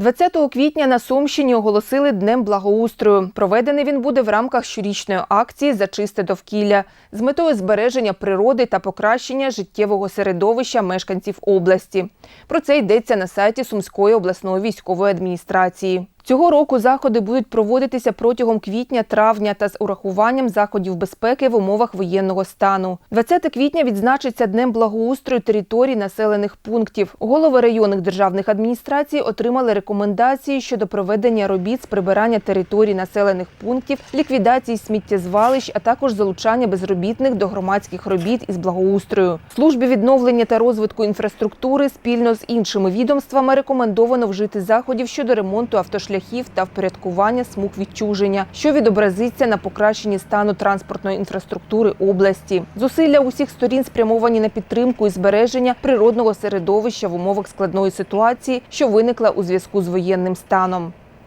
20 квітня на Сумщині оголосили Днем благоустрою. Проведений він буде в рамках щорічної акції за чисте довкілля з метою збереження природи та покращення життєвого середовища мешканців області. Про це йдеться на сайті Сумської обласної військової адміністрації. Цього року заходи будуть проводитися протягом квітня-травня та з урахуванням заходів безпеки в умовах воєнного стану. 20 квітня відзначиться Днем благоустрою територій населених пунктів. Голови районних державних адміністрацій отримали рекомендації щодо проведення робіт з прибирання територій населених пунктів, ліквідації сміттєзвалищ, а також залучання безробітних до громадських робіт із благоустрою. Службі відновлення та розвитку інфраструктури спільно з іншими відомствами рекомендовано вжити заходів щодо ремонту автошляхів та впорядкування смуг відчуження, що відобразиться на покращенні стану транспортної інфраструктури області. Зусилля усіх сторін спрямовані на підтримку і збереження природного середовища в умовах складної ситуації, що виникла у зв'язку з воєнним станом.